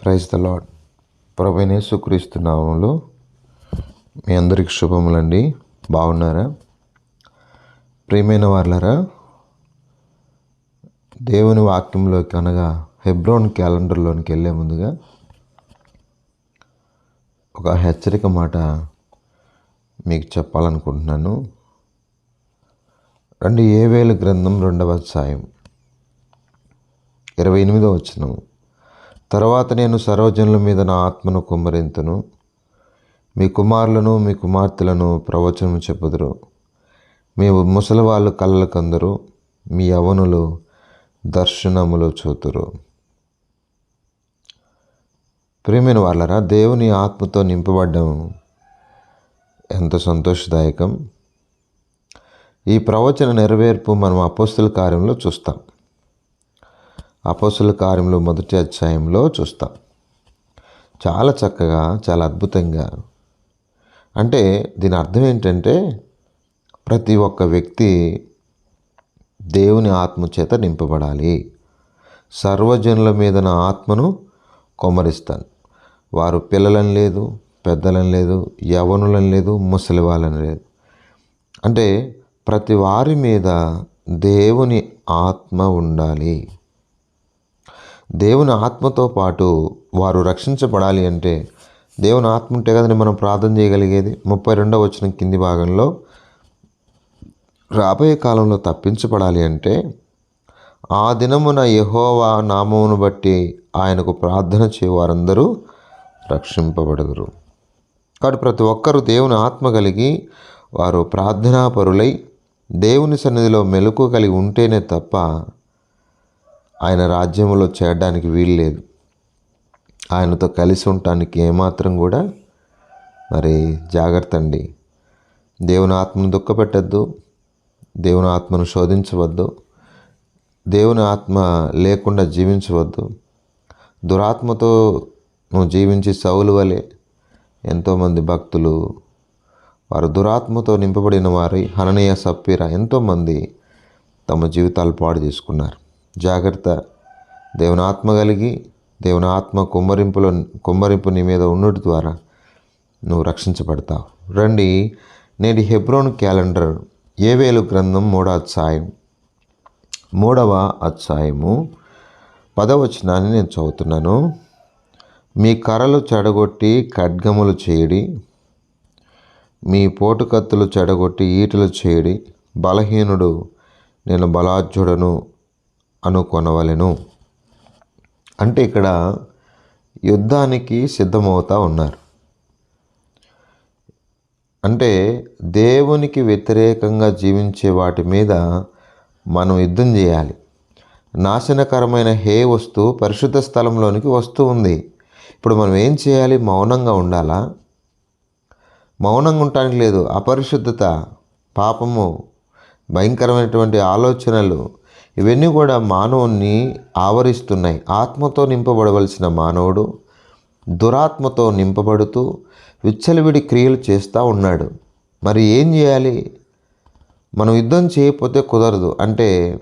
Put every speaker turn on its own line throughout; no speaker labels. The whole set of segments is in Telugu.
ప్రైజ్ ద లాడ్ ప్రభనేసుక్రీస్తు నామంలో మీ అందరికి శుభములండి. బాగున్నారా? ప్రియమైన వాళ్ళరా దేవుని వాక్యంలోకి అనగా హెబ్రోన్ క్యాలెండర్లోనికి వెళ్ళే ముందుగా ఒక హెచ్చరిక మాట మీకు చెప్పాలనుకుంటున్నాను. రెండు ఏవేల గ్రంథం రెండవ అధ్యాయం ఇరవై ఎనిమిదో వచ్చినాము తర్వాత నేను సర్వజనుల మీద నా ఆత్మను కుమ్మరింతును. మీ కుమారులను మీ కుమార్తెలను ప్రవచనం చెప్పుదురు. మీ ముసలి వాళ్ళు కళ్ళకందరు మీ యవనులు దర్శనములు చూతురు. ప్రేమైన వాళ్ళరా దేవుని ఆత్మతో నింపబడ్డం ఎంత సంతోషదాయకం. ఈ ప్రవచన నెరవేర్పు మనం అపోస్తుల కార్యంలో చూస్తాం. అపోసుల కార్యంలో మొదటి అధ్యాయంలో చూస్తాం. చాలా చక్కగా చాలా అద్భుతంగా. అంటే దీని అర్థం ఏంటంటే ప్రతి ఒక్క వ్యక్తి దేవుని ఆత్మ చేత నింపబడాలి. సర్వజనుల మీద నా ఆత్మను కొమ్మరిస్తాను. వారు పిల్లలని లేదు పెద్దలని లేదు యవనులని లేదు ముసలి వాళ్ళని లేదు. అంటే ప్రతి వారి మీద దేవుని ఆత్మ ఉండాలి. దేవుని ఆత్మతో పాటు వారు రక్షించబడాలి అంటే దేవుని ఆత్మ ఉంటే కదండి మనం ప్రార్థన చేయగలిగేది. ముప్పై రెండవ వచ్చిన కింది భాగంలో రాబోయే కాలంలో తప్పించబడాలి అంటే ఆ దినమున యహోవా నామమును బట్టి ఆయనకు ప్రార్థన చేయవారందరూ రక్షింపబడదురు. కాబట్టి ప్రతి ఒక్కరూ దేవుని ఆత్మ కలిగి వారు ప్రార్థనాపరులై దేవుని సన్నిధిలో మెలకు కలిగి ఉంటేనే తప్ప ఆయన రాజ్యంలో చేరడానికి వీలు లేదు. ఆయనతో కలిసి ఉండటానికి ఏమాత్రం కూడా మరి జాగ్రత్త అండి. దేవుని ఆత్మను దుఃఖపెట్టద్దు. దేవుని ఆత్మను శోధించవద్దు. దేవుని ఆత్మ లేకుండా జీవించవద్దు. దురాత్మతో నువ్వు జీవించి సౌలు వలె ఎంతోమంది భక్తులు వారు దురాత్మతో నింపబడిన వారి హననీయ సప్పిర ఎంతోమంది తమ జీవితాలు పాడు చేసుకున్నారు. జాగ్రత్త. దేవుని ఆత్మ కలిగి దేవుని ఆత్మ కుమ్మరింపులో కుమ్మరింపు నీ మీద ఉన్నటి ద్వారా నువ్వు రక్షించబడతావు. రండి నేటి హెబ్రోన్ క్యాలెండర్ ఏవేలు గ్రంథం మూడో అధ్యాయం. మూడవ అధ్యాయము పదవచనాన్ని నేను చదువుతున్నాను. మీ కర్రలు చెడగొట్టి ఖడ్గములు చేయడి మీ పోటుకత్తులు చెడగొట్టి ఈటలు చేయడి బలహీనుడు నేను బలాఢ్యుడను అనుకొనవలెను అంటే ఇక్కడ యుద్ధానికి సిద్ధమవుతా ఉన్నారు. అంటే దేవునికి వ్యతిరేకంగా జీవించే వాటి మీద మనం యుద్ధం చేయాలి. నాశనకరమైన హే వస్తువు పరిశుద్ధ స్థలంలోనికి వస్తూ ఉంది. ఇప్పుడు మనం ఏం చేయాలి? మౌనంగా ఉండాలా? మౌనంగా ఉండటానికి లేదు. అపరిశుద్ధత పాపము భయంకరమైనటువంటి ఆలోచనలు ఇవన్నీ కూడా మానవుణ్ణి ఆవరిస్తున్నాయి. ఆత్మతో నింపబడవలసిన మానవుడు దురాత్మతో నింపబడుతూ విచ్చలవిడి క్రియలు చేస్తూ ఉన్నాడు. మరి ఏం చేయాలి? మనం యుద్ధం చేయకపోతే కుదరదు. అంటే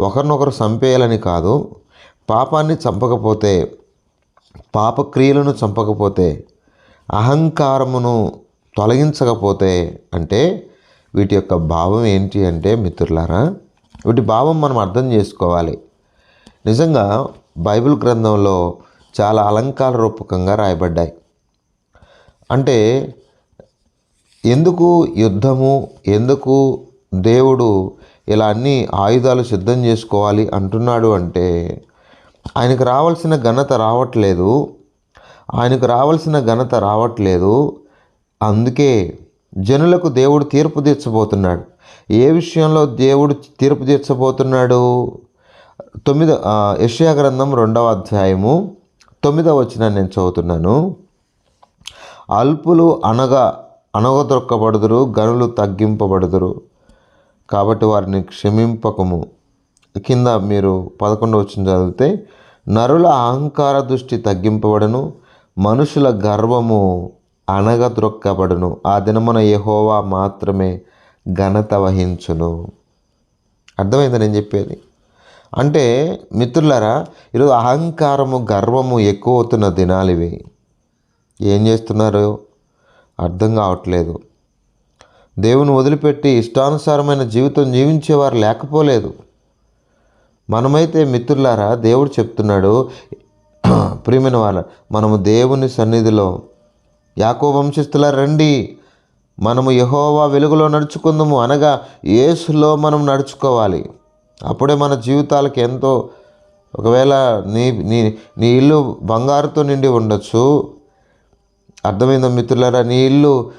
ఒకరినొకరు చంపేయాలని కాదు. పాపాన్ని చంపకపోతే పాపక్రియలను చంపకపోతే అహంకారమును తొలగించకపోతే అంటే వీటి యొక్క భావం ఏంటి అంటే మిత్రులారా వీటి భావం మనం అర్థం చేసుకోవాలి. నిజంగా బైబిల్ గ్రంథంలో చాలా అలంకార రూపకంగా రాయబడ్డాయి. అంటే ఎందుకు యుద్ధము ఎందుకు దేవుడు ఇలా అన్ని ఆయుధాలు సిద్ధం చేసుకోవాలి అంటున్నాడు అంటే ఆయనకు రావాల్సిన ఘనత రావట్లేదు. ఆయనకు రావాల్సిన ఘనత రావట్లేదు. అందుకే జనులకు దేవుడు తీర్పు తీర్చబోతున్నాడు. ఏ విషయంలో దేవుడు తీర్పు తీర్చబోతున్నాడు? తొమ్మిదో యషయా గ్రంథం రెండవ అధ్యాయము తొమ్మిదవ వచ్చిన నేను చదువుతున్నాను. అల్పులు అనగా అనగదొక్కబడుదురు గనులు తగ్గింపబడుదురు కాబట్టి వారిని క్షమింపకము. కింద మీరు పదకొండు వచ్చిన చదివితే నరుల అహంకార దృష్టి తగ్గింపబడను మనుషుల గర్వము అనగద్రొక్కబడును ఆ దినమున యహోవా మాత్రమే ఘనత వహించును. అర్థమైందా నేను చెప్పేది? అంటే మిత్రులారా ఈరోజు అహంకారము గర్వము ఎక్కువ అవుతున్న దినాలు ఇవి. ఏం చేస్తున్నారు? అర్థం కావట్లేదు. దేవుని వదిలిపెట్టి ఇష్టానుసారమైన జీవితం జీవించేవారు లేకపోలేదు. మనమైతే మిత్రులారా దేవుడు చెప్తున్నాడు ప్రియమైన వాళ్ళ మనము దేవుని సన్నిధిలో యాకో వంశస్థుల రండి. మనము యహోవా వెలుగులో నడుచుకుందాము అనగా ఏసులో మనం నడుచుకోవాలి. అప్పుడే మన జీవితాలకు ఎంతో ఒకవేళ నీ నీ నీ ఇల్లు బంగారుతో నిండి ఉండొచ్చు. అర్థమైందా మిత్రులారా? నీ ఇల్లు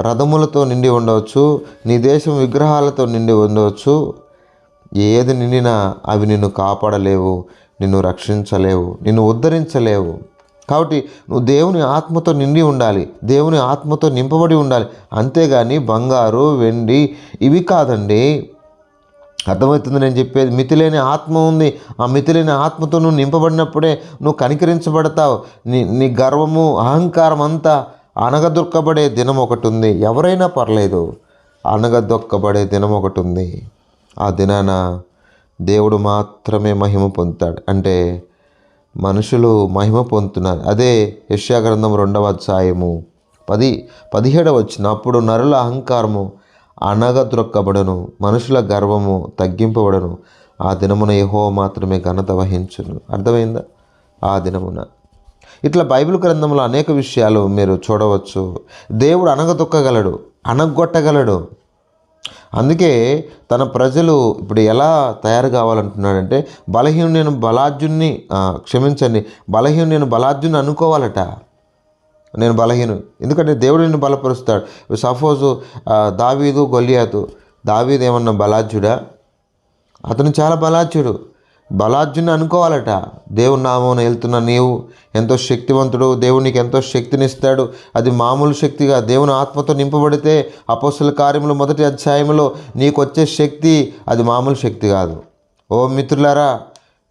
రథములతో నిండి ఉండవచ్చు. నీ దేశం విగ్రహాలతో నిండి ఉండవచ్చు. ఏది నిండినా అవి నిన్ను కాపాడలేవు నిన్ను రక్షించలేవు నిన్ను ఉద్ధరించలేవు. కాబట్టి నువ్వు దేవుని ఆత్మతో నిండి ఉండాలి. దేవుని ఆత్మతో నింపబడి ఉండాలి. అంతేగాని బంగారు వెండి ఇవి కాదండి. అర్థమవుతుంది నేను చెప్పేది? మితిలేని ఆత్మ ఉంది. ఆ మితిలేని ఆత్మతో నువ్వు నింపబడినప్పుడే నువ్వు కనికరించబడతావు. నీ నీ గర్వము అహంకారం అంతా అనగదొక్కబడే దినం ఒకటి ఉంది. ఎవరైనా పర్లేదు అనగదొక్కబడే దినం ఒకటి ఉంది. ఆ దినాన దేవుడు మాత్రమే మహిమ పొందుతాడు. అంటే మనుషులు మహిమ పొందుతున్నారు. అదే యెషయా రెండవ అధ్యాయము పది పదిహేడవ వచ్చిన అప్పుడు నరుల అహంకారము అనగద్రొక్కబడను మనుషుల గర్వము తగ్గింపబడను. ఆ దినమున యహో మాత్రమే ఘనత వహించును. అర్థమైందా? ఆ దినమున. ఇట్లా బైబిల్ గ్రంథంలో అనేక విషయాలు మీరు చూడవచ్చు. దేవుడు అనగదొక్కగలడు అనగొట్టగలడు అందుకే తన ప్రజలు ఇప్పుడు ఎలా తయారు కావాలంటున్నాడంటే బలహీనుని బలార్జున్ని క్షమించండి బలహీనుని బలార్జున్ని అనుకోవాలట. నేను బలహీను. ఎందుకంటే దేవుడు నిన్ను బలపరుస్తాడు. సపోజు దావీదు గొల్లియాతు. దావీదు ఏమన్నా బలాజ్యుడా అతను చాలా బలాజ్యుడు బలార్జుని అనుకోవాలట. దేవుని నామం వెళ్తున్న నీవు ఎంతో శక్తివంతుడు దేవుడు నీకు ఎంతో శక్తినిస్తాడు. అది మామూలు శక్తిగా దేవుని ఆత్మతో నింపబడితే అపోస్తుల కార్యములు మొదటి అధ్యాయంలో నీకు వచ్చే శక్తి అది మామూలు శక్తి కాదు. ఓ మిత్రులారా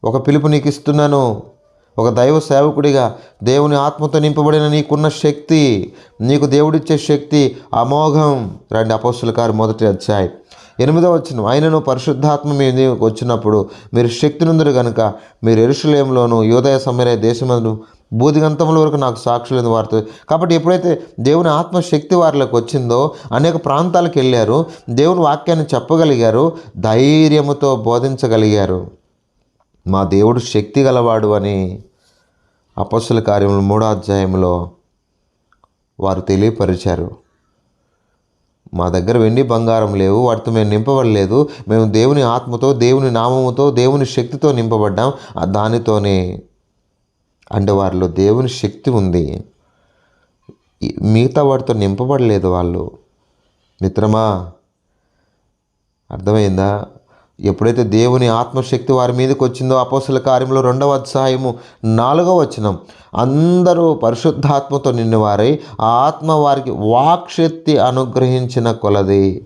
ఒక పిలుపు నీకు ఇస్తున్నాను ఒక దైవ సేవకుడిగా దేవుని ఆత్మతో నింపబడిన నీకున్న శక్తి నీకు దేవుడిచ్చే శక్తి అమోఘం. రండి అపోస్తుల కారు మొదటి అధ్యాయం. ఎనిమిదో వచ్చిన ఆయనను పరిశుద్ధాత్మ మీద వచ్చినప్పుడు మీరు శక్తి నుందరు కనుక మీరు ఎరుషులేంలోను యోదయ సమయ దేశమందు బూదిగంతముల వరకు నాకు సాక్షులు వారితో కాబట్టి ఎప్పుడైతే దేవుని ఆత్మశక్తి వారిలోకి వచ్చిందో అనేక ప్రాంతాలకు వెళ్ళారు దేవుని వాక్యాన్ని చెప్పగలిగారు ధైర్యముతో బోధించగలిగారు. మా దేవుడు శక్తి గలవాడు అని అపస్సుల కార్యములు మూడో అధ్యాయంలో వారు తెలియపరిచారు. మా దగ్గర వెండి బంగారం లేవు వాటితో మేము నింపబడలేదు. మేము దేవుని ఆత్మతో దేవుని నామముతో దేవుని శక్తితో నింపబడ్డాం. ఆ దానితోనే అంటే వారిలో దేవుని శక్తి ఉంది. మిగతా వాటితో నింపబడలేదు వాళ్ళు. మిత్రమా అర్థమైందా? ఎప్పుడైతే దేవుని ఆత్మశక్తి వారి మీదకి వచ్చిందో అపోసల కార్యంలో రెండవ అధ్యాయము నాలుగవ వచనం అందరూ పరిశుద్ధాత్మతో నిన్నవారై ఆ ఆత్మ వారికి వాక్శక్తి అనుగ్రహించిన కొలది.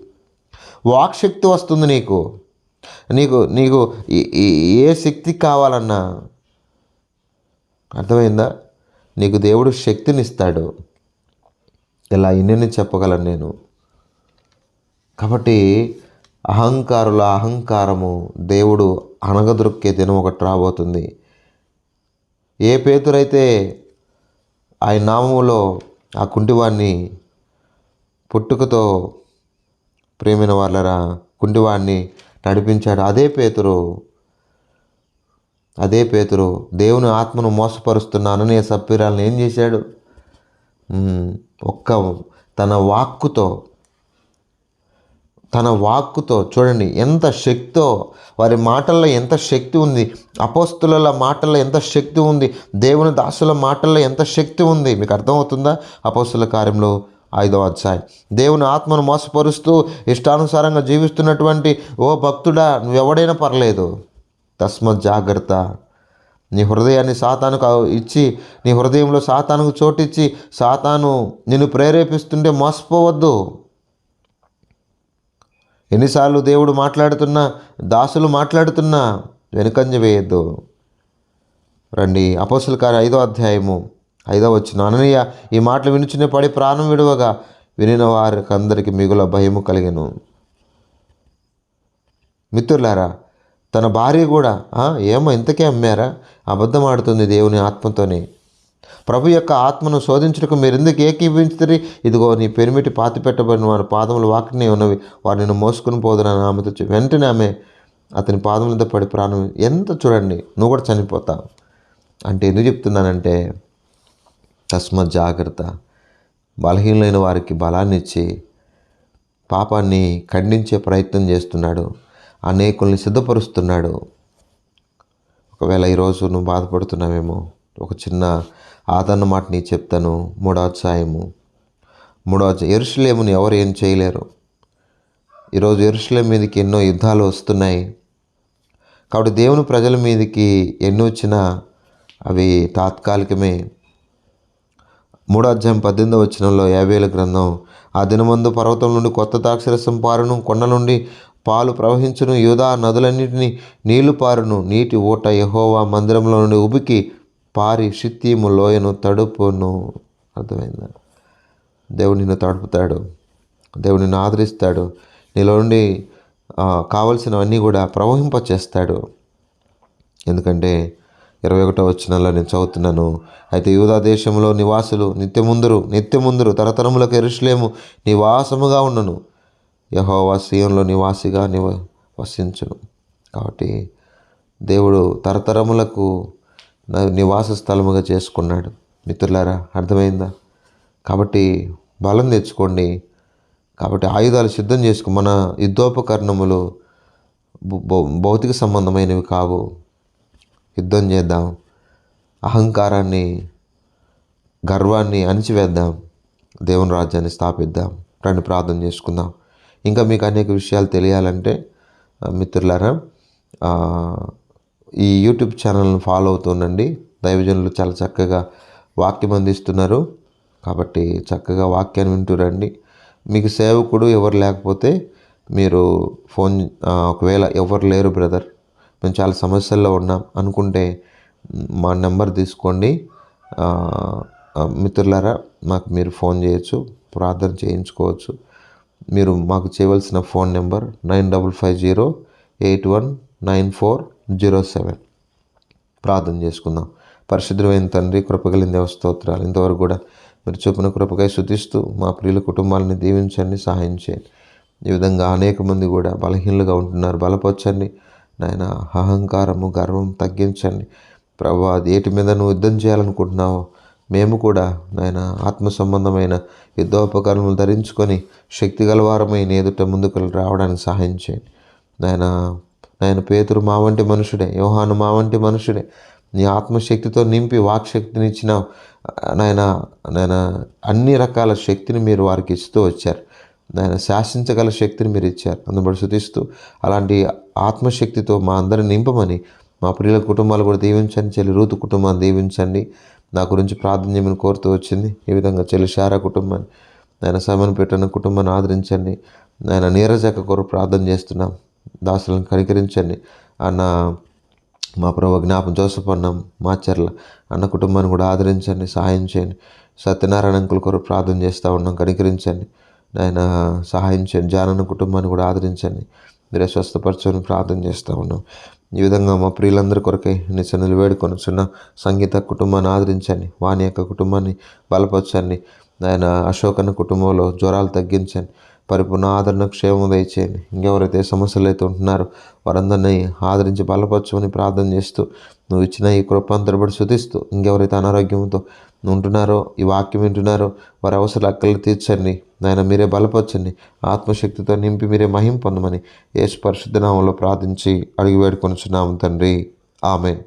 వాక్శక్తి వస్తుంది నీకు. నీకు నీకు ఏ శక్తి కావాలన్నా. అర్థమైందా? నీకు దేవుడు శక్తినిస్తాడు. ఇలా ఇన్ని చెప్పగలను నేను? కాబట్టి అహంకారుల అహంకారము దేవుడు అనగదొక్కే దినం ఒకటి రాబోతుంది. ఏ పేతురైతే ఆయన నామములో ఆ కుంటివాణ్ణి పుట్టుకతో ప్రేమైన వాళ్ళరా కుంటివాడిని నడిపించాడు. అదే పేతురు అదే పేతురు దేవుని ఆత్మను మోసపరుస్తున్నానని సప్పిరాలను ఏం చేశాడు? ఒక్క తన వాక్కుతో తన వాక్కుతో చూడండి ఎంత శక్తితో వారి మాటల్లో ఎంత శక్తి ఉంది అపోస్తుల మాటల్లో ఎంత శక్తి ఉంది దేవుని దాసుల మాటల్లో ఎంత శక్తి ఉంది మీకు అర్థమవుతుందా? అపోస్తుల కార్యంలో ఐదవ అధ్యాయం. దేవుని ఆత్మను మోసపరుస్తూ ఇష్టానుసారంగా జీవిస్తున్నటువంటి ఓ భక్తుడా నువ్వెవడైనా పర్లేదు. తస్మత్ జాగ్రత్త. నీ హృదయాన్ని సాతానుకు ఇచ్చి నీ హృదయంలో సాతానుకు చోటిచ్చి సాతాను నిన్ను ప్రేరేపిస్తుంటే మోసపోవద్దు. ఎన్నిసార్లు దేవుడు మాట్లాడుతున్నా దాసులు మాట్లాడుతున్నా వెనుకంజ వేయద్దు. రండి అపోసుల కార్య ఐదో అధ్యాయము ఐదో వచ్చిన అననీయ ఈ మాటలు వినుచునే పడి ప్రాణం విడువగా వినిన వారికి అందరికి మిగుల భయము కలిగిను. మిత్రులారా తన భార్య కూడా ఏమో ఇంతకే అమ్మారా? అబద్ధం ఆడుతుంది దేవుని ఆత్మతోనే. ప్రభు యొక్క ఆత్మను శోధించుటకు మీరు ఎందుకు ఏకీభించుతుంది ఇదిగో నీ పెరిమిటి పాతి పెట్టబడిన వారి పాదములు వాకినే ఉన్నవి. వారిని మోసుకుని పోదునని ఆమెతో చెప్పి వెంటనే ఆమె అతని పాదములతో పడి ప్రాణం ఎంత చూడండి నువ్వు కూడా చనిపోతావు అంటే ఎందుకు చెప్తున్నానంటే తస్మత్ జాగ్రత్త. బలహీనమైన వారికి బలాన్ని ఇచ్చి పాపాన్ని ఖండించే ప్రయత్నం చేస్తున్నాడు. అనేకుల్ని సిద్ధపరుస్తున్నాడు. ఒకవేళ ఈరోజు నువ్వు బాధపడుతున్నావేమో ఒక చిన్న ఆదరణ మాట చెప్తాను మూడో అధ్యాయము మూడో అధ్యాయం ఎరుసలేముని ఎవరు ఏం చేయలేరు? ఈరోజు ఎరుసలేం మీదకి ఎన్నో యుద్ధాలు వస్తున్నాయి. కాబట్టి దేవుని ప్రజల మీదకి ఎన్ని వచ్చినా అవి తాత్కాలికమే. మూడో అధ్యాయం పద్దెనిమిదో వచనంలో యాభైల గ్రంథం ఆ దినమందు పర్వతం నుండి కొత్త ద్రాక్షరసం పారును కొండ నుండి పాలు ప్రవహించును యూదా నదులన్నింటినీ నీళ్ళు పారును నీటి ఊట యహోవా మందిరంలో నుండి ఉబికి పారి షిత్తీము లోయను తడుపును. అర్థమైందా? దేవుడు నిన్ను తడుపుతాడు. దేవుడు నిన్ను ఆదరిస్తాడు. నీలో నుండి కావలసినవన్నీ కూడా ప్రవహింపచేస్తాడు. ఎందుకంటే ఇరవై ఒకటో వచ్చినలో నేను చదువుతున్నాను అయితే యూదా దేశంలో నివాసులు నిత్యముందురు నిత్యముందురు తరతరములకు ఎరుషులేము నివాసముగా ఉన్నను. యహోవా సీయంలో నివాసిగా నివ వసించును కాబట్టి దేవుడు తరతరములకు నివాస స్థలముగా చేసుకున్నాడు. మిత్రులారా అర్థమైందా? కాబట్టి బలం తెచ్చుకోండి. కాబట్టి ఆయుధాలు సిద్ధం చేసుకు మన యుద్ధోపకరణములు భౌతిక సంబంధమైనవి కావు. యుద్ధం చేద్దాం. అహంకారాన్ని గర్వాన్ని అణిచివేద్దాం. దేవుని రాజ్యాన్ని స్థాపిద్దాం. రండి ప్రార్థన చేసుకుందాం. ఇంకా మీకు అనేక విషయాలు తెలియాలంటే మిత్రులారా ఈ యూట్యూబ్ ఛానల్ని ఫాలో అవుతుండండి. దైవజనులు చాలా చక్కగా వాక్యం అందిస్తున్నారు. కాబట్టి చక్కగా వాక్యాన్ని వింటూ రండి. మీకు సేవకుడు ఎవరు లేకపోతే మీరు ఫోన్ ఒకవేళ ఎవరు లేరు బ్రదర్ మేము చాలా సమస్యల్లో ఉన్నాం అనుకుంటే మా నెంబర్ తీసుకోండి. మిత్రులారా మాకు మీరు ఫోన్ చేయొచ్చు ప్రార్థన చేయించుకోవచ్చు. మీరు మాకు చేయవలసిన phone number nine double five zero eight one nine four zero seven. ప్రార్థన చేసుకుందాం. పరిశుద్ధమైన తండ్రి కృపగలిన దేవస్తోత్రాలు ఇంతవరకు కూడా మీరు చూపిన కృపకై శుతిస్తూ మా ప్రియుల కుటుంబాలని దీవించండి సహాయం చేయండి. ఈ విధంగా అనేక మంది కూడా బలహీనలుగా ఉంటున్నారు. బలపరచండి. నాయన అహంకారము గర్వం తగ్గించండి. ప్రభా అది ఏటి మీద నువ్వు యుద్ధం చేయాలనుకుంటున్నావో మేము కూడా నాయన ఆత్మ సంబంధమైన యుద్ధోపకరణలు ధరించుకొని శక్తి గలవారమై నేదుట ఎదుట ముందుకు రావడానికి సహాయం చేయండి. నాయన నాయన పేతురు మా వంటి మనుషుడే యోహాను మా వంటి మనుషుడే. నీ ఆత్మశక్తితో నింపి వాక్శక్తిని ఇచ్చిన నాయన నాయన అన్ని రకాల శక్తిని మీరు వారికి ఇస్తూ వచ్చారు. నాయన శాసించగల శక్తిని మీరు ఇచ్చారు. అందుబడి శుతిస్తూ అలాంటి ఆత్మశక్తితో మా అందరిని నింపమని మా ప్రియుల కుటుంబాలు కూడా దీవించండి. చెల్లి రూతు కుటుంబాన్ని దీవించండి. నా గురించి ప్రార్థన చేయమని కోరుతూ వచ్చింది. ఈ విధంగా చెల్లి శారా కుటుంబాన్ని నాయన సమన్ పెట్టిన కుటుంబాన్ని ఆదరించండి. నాయన నీరజక కొరకు ప్రార్థన చేస్తున్నాం. దాసులను కనికరించండి. అన్న మా ప్రభు జ్ఞాపం జోసఫ్ అన్న మాచర్ల అన్న కుటుంబాన్ని కూడా ఆదరించండి సహాయం చేయండి. సత్యనారాయణ అంకుల కొరకు ప్రార్థన చేస్తూ ఉన్నాం కనికరించండి. ఆయన సహాయం చేయండి. జానన్న కుటుంబాన్ని కూడా ఆదరించండి. మీరే స్వస్థపరచని ప్రార్థన చేస్తూ ఉన్నాం. ఈ విధంగా మా ప్రియులందరి కొరకై నీ వేడుకొని చిన్న సంగీత కుటుంబాన్ని ఆదరించండి. వాని యొక్క కుటుంబాన్ని బలపరచండి. ఆయన అశోకన్న కుటుంబంలో జ్వరాలు తగ్గించండి. పరిపూర్ణ ఆదరణ క్షేమం దయచేయండి. ఇంకెవరైతే సమస్యలు అయితే ఉంటున్నారో వారందరినీ ఆదరించి బలపరచమని ప్రార్థన చేస్తూ నువ్వు ఇచ్చిన ఈ కృపాంతరబడి శుతిస్తూ ఇంకెవరైతే అనారోగ్యంతో ఉంటున్నారో ఈ వాక్యం వింటున్నారో వారి అవసరాలు అక్కలు తీర్చండి. నాయన మీరే బలపరచండి. ఆత్మశక్తితో నింపి మీరే మహిం పొందమని యేసు పరిశుద్ధ నామంలో ప్రార్థించి అడిగి వేడుకొనుచున్నాము తండ్రి. ఆమెన్.